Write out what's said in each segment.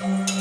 Thank you.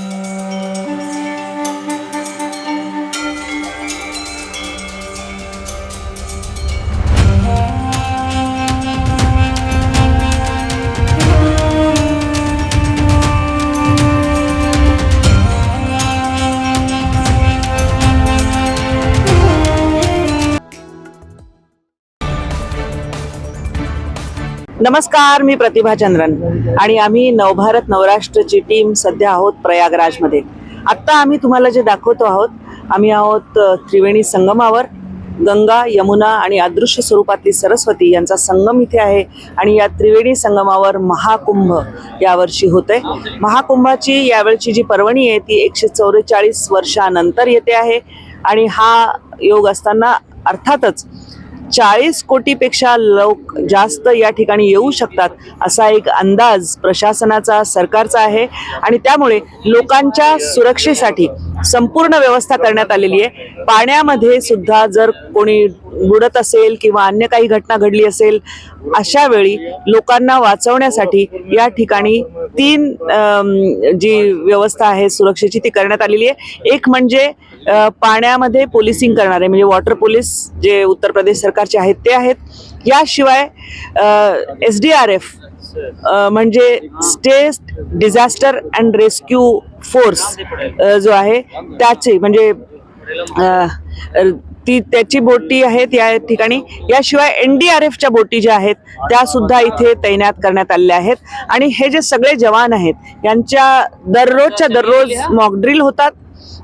नमस्कार मी प्रतिभा चंद्रन आणि आम्ही नवभारत नवराष्ट्रची टीम सध्या आहोत प्रयागराजमध्ये. आत्ता आम्ही तुम्हाला जे दाखवतो आहोत आम्ही आहोत त्रिवेणी संगमावर. गंगा यमुना आणि अदृश्य स्वरूपातली सरस्वती यांचा संगम इथे आहे आणि या त्रिवेणी संगमावर महाकुंभ यावर्षी होते महाकुंभाची यावेळची जी पर्वणी आहे ती एकशे चौवेचाळीस वर्षानंतर येते आहे आणि हा योग असताना अर्थातच चाळीस कोटीपेक्षा लोक जास्त या ठिकाणी येऊ शकतात असा एक अंदाज प्रशासनाचा सरकारचा आहे. आणि त्यामुळे लोकांच्या सुरक्षेसाठी संपूर्ण व्यवस्था करण्यात आलेली आहे. पाण्यामध्ये सुद्धा जर कोणी बुडत असेल किंवा अन्य काही घटना घडली असेल अशा वेळी लोकांना वाचवण्यासाठी या ठिकाणी तीन जी व्यवस्था आहे सुरक्षेची ती करण्यात आलेली आहे. एक म्हणजे पाण्यामध्ये पोलिसिंग करणारे म्हणजे वॉटर पोलीस जे उत्तर प्रदेश सरकारचे आहेत ते आहेत. याशिवाय एस डी आर एफ म्हणजे state disaster and rescue force जो आहे त्याचे म्हणजे ती त्याची बोटी आहेत या ठिकाणी. याशिवाय एन डी आर एफच्या बोटी ज्या आहेत त्या सुद्धा इथे तैनात करण्यात आलेल्या आहेत. आणि हे जे सगळे जवान आहेत यांच्या दररोजच्या दररोज मॉकड्रिल होतात.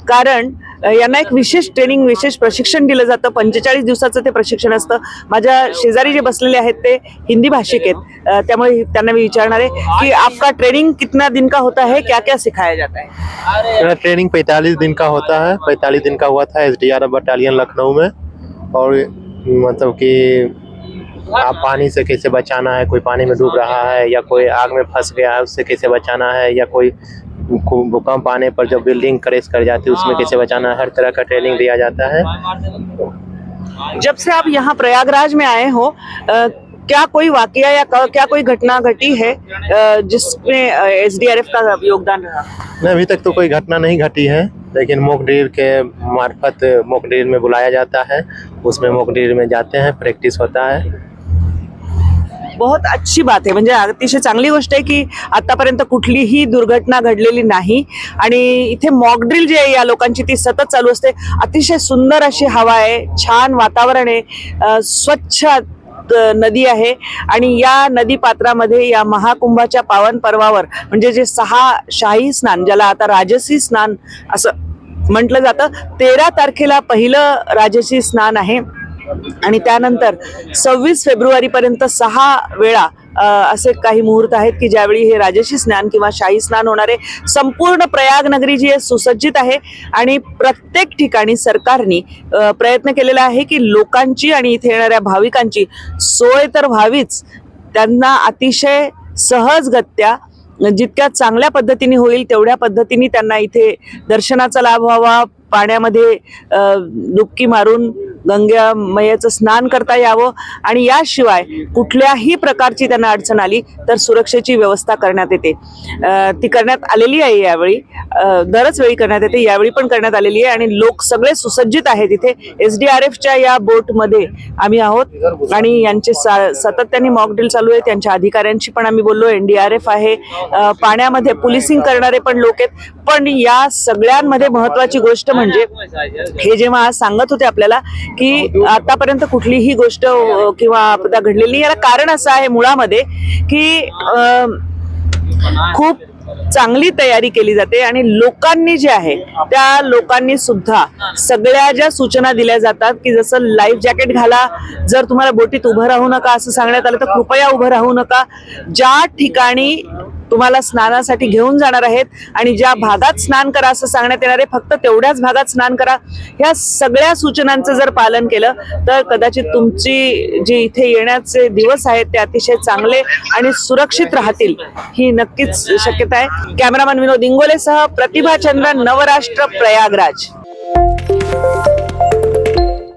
कारण यांना एक विशेष ट्रेनिंग विशेष प्रशिक्षण दिलं जातं. पंचेचाळीस दिवसाचं ते प्रशिक्षण असतं. माझ्या शेजारी जे बसलेले आहेत ते हिंदी भाषिक आहेत. त्यामुळे त्यांना मी विचारणार आहे की आपका ट्रेनिंग कितना दिन का होता है? क्या क्या सिखाया जाता है? मेरा ट्रेनिंग 45 दिन का होता है. 45 दिन का हुआ था एस बटालियन लखनऊ में. और मतलब कि आप पानी से कैसे बचाना है? कोई पानी में डूब रहा है या कोई आग में फंस गया है, उससे कैसे बचाना है? या कोई भूकंप आने पर जब बिल्डिंग क्रैश कर जाती है उसमें कैसे बचाना हर तरह का ट्रेनिंग दिया जाता है। जब से आप यहाँ प्रयागराज में आए हो अ, क्या कोई वाकया या क्या कोई घटना घटी है जिसमें एस डी आर एफ़ का योगदान रहा? नहीं अभी तक तो कोई घटना नहीं घटी है लेकिन मोक ड्रिल के मार्फत मोक ड्रिल में बुलाया जाता है उसमें मोक ड्रिल में जाते हैं प्रैक्टिस होता है। बहुत अच्छी बात आहे. म्हणजे अतिशय चांगली गोष्ट आहे की आतापर्यंत कुठलीही दुर्घटना घडलेली नाही. आणि इथे मॉकड्रिल जी आहे या लोकांची ती सतत चालू असते. अतिशय सुंदर अशी हवा आहे. छान वातावरण आहे. स्वच्छ नदी आहे. आणि या नदी पात्रामध्ये या महाकुंभाच्या पावन पर्वावर म्हणजे जे सहा शाही स्नान ज्याला आता राजसी स्नान असं म्हटलं जातं तेरा तारखेला पहिलं राजसी स्नान आहे. आणि त्यानंतर सव्वीस फेब्रुवारीपर्यंत सहा वेळा असे काही मुहूर्त आहेत की ज्यावेळी हे राजशी स्नान किंवा शाही स्नान होणारे संपूर्ण प्रयाग नगरी जी आहे सुसज्जित आहे. आणि प्रत्येक ठिकाणी सरकारने प्रयत्न केलेला आहे की लोकांची आणि इथे येणाऱ्या भाविकांची सोय तर व्हावीच. त्यांना अतिशय सहजगत्या जितक्या चांगल्या पद्धतीने होईल तेवढ्या पद्धतीने त्यांना इथे दर्शनाचा लाभ व्हावा पाण्यामध्ये डुबकी मारून गंगा मैयाचं स्नान करता यावं आणि याशिवाय कुठल्याही प्रकारची त्यांना अडचण आली तर सुरक्षेची व्यवस्था करण्यात येते. ती करण्यात आलेली आहे यावेळी. दरच वेळी करण्यात येते यावेळी पण करण्यात आलेली आहे आणि लोक सगळे सुसज्जित आहेत इथे. एस डी आर एफच्या या बोटमध्ये आम्ही आहोत आणि यांचे सा- सातत्याने मॉकड्रिल चालू आहे त्यांच्या अधिकाऱ्यांशी पण आम्ही बोललो. एन डी आर एफ आहे. पाण्यामध्ये पोलिसिंग करणारे पण लोक आहेत. पण या सगळ्यांमध्ये महत्वाची गोष्ट म्हणजे हे जेव्हा आज सांगत होते आपल्याला की आतापर्यंत कुठलीही गोष्ट किंवा आपदा घडलेली. याला कारण असं आहे मुळामध्ये की खूप चांगली तयारी केली जाते आणि लोकांनी जे आहे त्या लोकांनी सुद्धा सगळ्या ज्या सूचना दिल्या जातात की जसं लाईफ जॅकेट घाला जर तुम्हाला बोटीत उभं राहू नका असं सांगण्यात आलं तर कृपया उभं राहू नका ज्या ठिकाणी तुम्हाला स्नानासाठी घेऊन जाणार आहेत आणि ज्या भागात स्नान करा असं सांगण्यात येणार आहे फक्त तेवढ्याच भागात स्नान करा. ह्या सगळ्या सूचनांचं जर पालन केलं तर कदाचित तुमची जी इथे येण्याचे दिवस आहेत ते अतिशय चांगले आणि सुरक्षित राहतील. ही नक्कीच शक्यता आहे. कॅमेरामॅन विनोद इंगोलेसह प्रतिभा नवराष्ट्र प्रयागराज.